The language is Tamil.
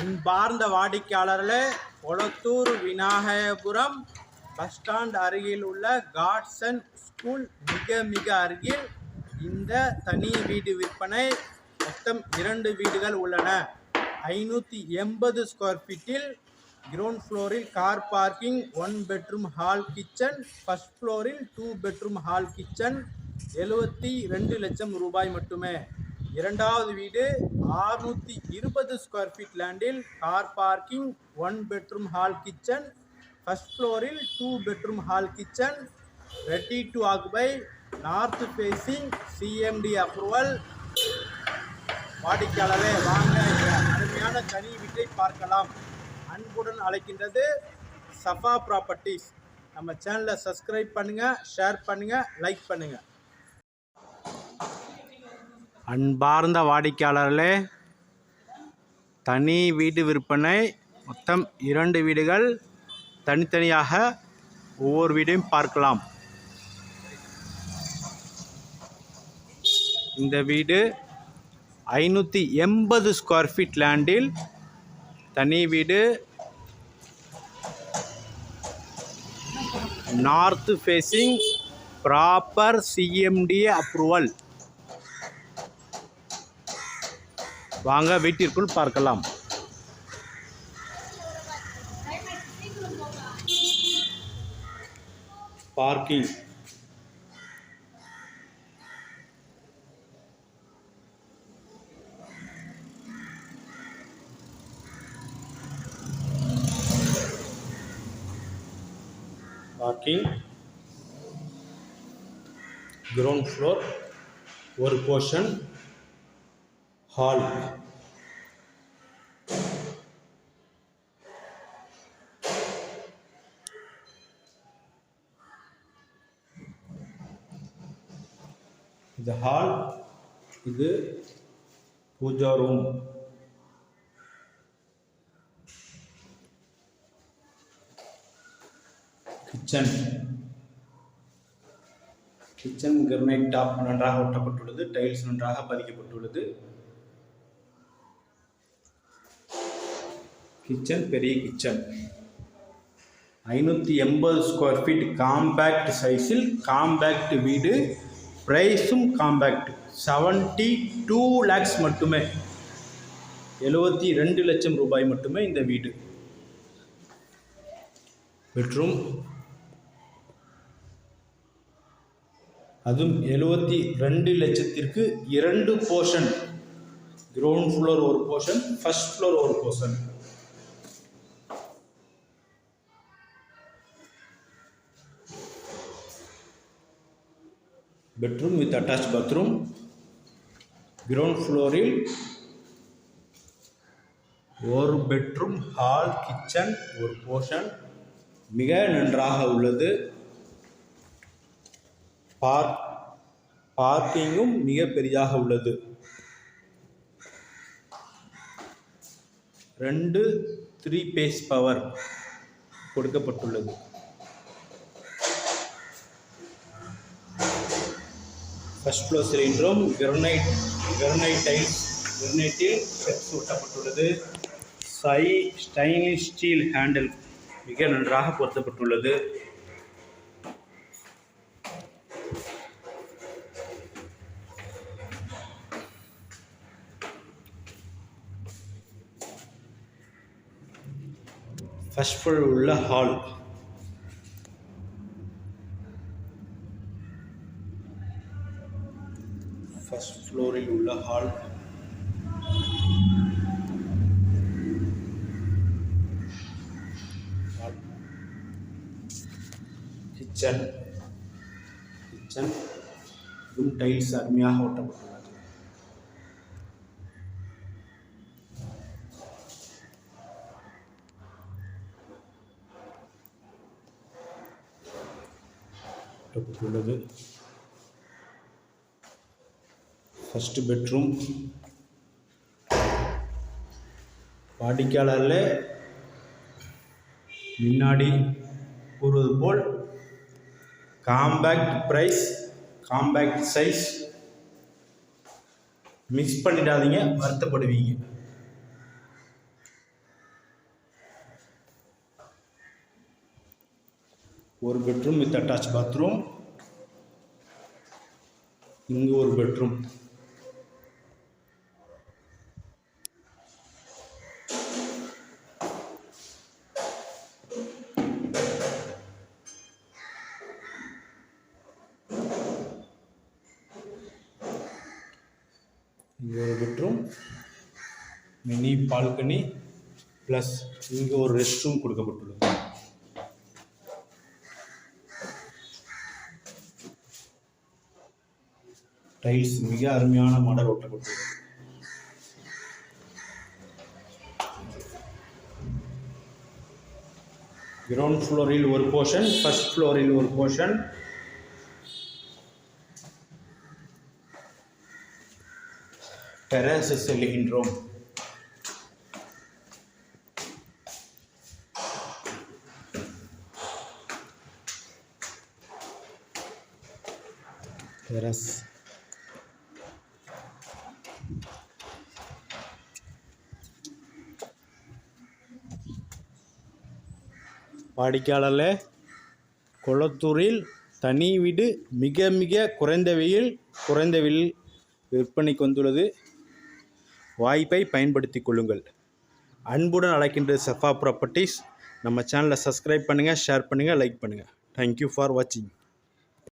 அன்பார்ந்த வாடிக்கையாளர்களே கொளத்தூர் விநாயகபுரம் பஸ் ஸ்டாண்ட் அருகில் உள்ள காட்ஸன் ஸ்கூல் மிக மிக அருகில் இந்த தனி வீடு விற்பனை. மொத்தம் இரண்டு வீடுகள் உள்ளன. ஐநூற்றி எண்பது ஸ்கொயர் ஃபீட்டில் கிரவுண்ட் ஃப்ளோரில் car parking one bedroom hall kitchen first ஃப்ளோரில் டூ பெட்ரூம் ஹால் கிச்சன் எழுபத்தி ரெண்டு லட்சம் ரூபாய் மட்டுமே. இரண்டாவது வீடு ஆறுநூற்றி இருபது ஸ்கொயர் ஃபீட் லேண்டில் car parking one bedroom hall kitchen first ஃப்ளோரில் two bedroom hall kitchen ready to occupy north facing CMD approval வாடிக்கையாளரே வாங்க. அருமையான தனி வீட்டை பார்க்கலாம். அன்புடன் அழைக்கின்றது சஃபா ப்ராப்பர்ட்டிஸ் நம்ம சேனலை சப்ஸ்கிரைப் பண்ணுங்கள் ஷேர் பண்ணுங்கள் லைக் பண்ணுங்கள் அன்பார்ந்த வாடிக்கையாளர்களே தனி வீடு விற்பனை மொத்தம் இரண்டு வீடுகள் தனித்தனியாக ஒவ்வொரு வீடையும் பார்க்கலாம். இந்த வீடு ஐநூற்றி எண்பது ஸ்கொயர் ஃபீட் லேண்டில் தனி வீடு. North facing proper CMD approval வாங்க வீட்டிற்குள் பார்க்கலாம். பார்க்கிங். பார்க்கிங். கிரவுண்ட் ஃப்ளோர் ஒரு போர்ஷன் ஹால் இது ஹால் இது puja room. Kitchen. Kitchen granite top நன்றாக ஒட்டப்பட்டுள்ளது டைல்ஸ் நன்றாக பதிக்கப்பட்டுள்ளது. கிச்சன் பெரிய கிச்சன். ஐநூற்றி எண்பது ஸ்கொயர் ஃபீட் காம்பேக்ட் சைஸில் காம்பேக்ட் வீடு. ப்ரைஸும் காம்பேக்ட் செவன்ட்டி டூ லேக்ஸ் மட்டுமே. எழுபத்தி ரெண்டு லட்சம் ரூபாய் மட்டுமே இந்த வீடு. பெட்ரூம் அதுவும் எழுபத்தி ரெண்டு லட்சத்திற்கு இரண்டு போர்ஷன் கிரவுண்ட் ஃப்ளோர் ஒரு போர்ஷன் ஃபர்ஸ்ட் ஃப்ளோர் ஒரு portion bedroom with attach bathroom ground ஃப்ளோரில் ஒரு பெட்ரூம் ஹால் கிச்சன் ஒரு போர்ஷன் மிக நன்றாக உள்ளது. பார்க் பார்க்கிங்கும் மிக பெரிதாக உள்ளது. ரெண்டு த்ரீ பேஸ் பவர் கொடுக்கப்பட்டுள்ளது. ஃபர்ஸ்ட் ஃப்ளோர் சிலிண்டரும் கிரனைட் கிரனைட் டைல்ஸ் கிரனைட்டில் ஸ்டெப்ஸ் ஒட்டப்பட்டுள்ளது சை ஸ்டைனிஷ் ஸ்டீல் ஹேண்டில் மிக நன்றாக பொருத்தப்பட்டுள்ளது. ஃபர்ஸ்ட் ஃப்ளோர் உள்ள ஹால் ஃபஸ்ட் ஃப்ளோரில் உள்ள ஹால் கிச்சன் கிச்சன் இதுவும் டைல்ஸ் அருமையாக ஓட்டப்பட்டுள்ளது ஓட்டப்பட்டுள்ளது ஃபஸ்ட்டு பெட்ரூம் வாடிக்கையாளரில் முன்னாடி கூறுவது போல் compact price compact size mix பண்ணிடாதீங்க வருத்தப்படுவீங்க. ஒரு பெட்ரூம் வித் அட்டாச் பாத்ரூம் இங்கே ஒரு பெட்ரூம் இங்கே ஒரு பெட்ரூம் மினி பால்கனி ப்ளஸ் இங்கே ஒரு ரெஸ்ட் ரூம் கொடுக்கப்பட்டுள்ளது. டைல்ஸ் மிக அருமையான மாடல் ஒட்டப்பட்டுள்ளது கிரவுண்ட் ஃப்ளோரில் ஒரு போர்ஷன் ஃபர்ஸ்ட் ஃப்ளோரில் ஒரு போர்ஷன் டெரஸ் செல்கின்றோம் டெரஸ் வாடிக்கையாளர்களே கொளத்தூரில் தனி வீடு மிக மிக குறைந்த வெயில் குறைந்த விலையில் விற்பனைக்கு வந்துள்ளது. வாய்ப்பை பயன்படுத்தி கொள்ளுங்கள். அன்புடன் அழைக்கின்றது செஃபா ப்ராப்பர்ட்டிஸ் நம்ம சேனலை சப்ஸ்கிரைப் பண்ணுங்கள் ஷேர் பண்ணுங்கள் லைக் பண்ணுங்கள் தேங்க்யூ ஃபார் வாட்சிங்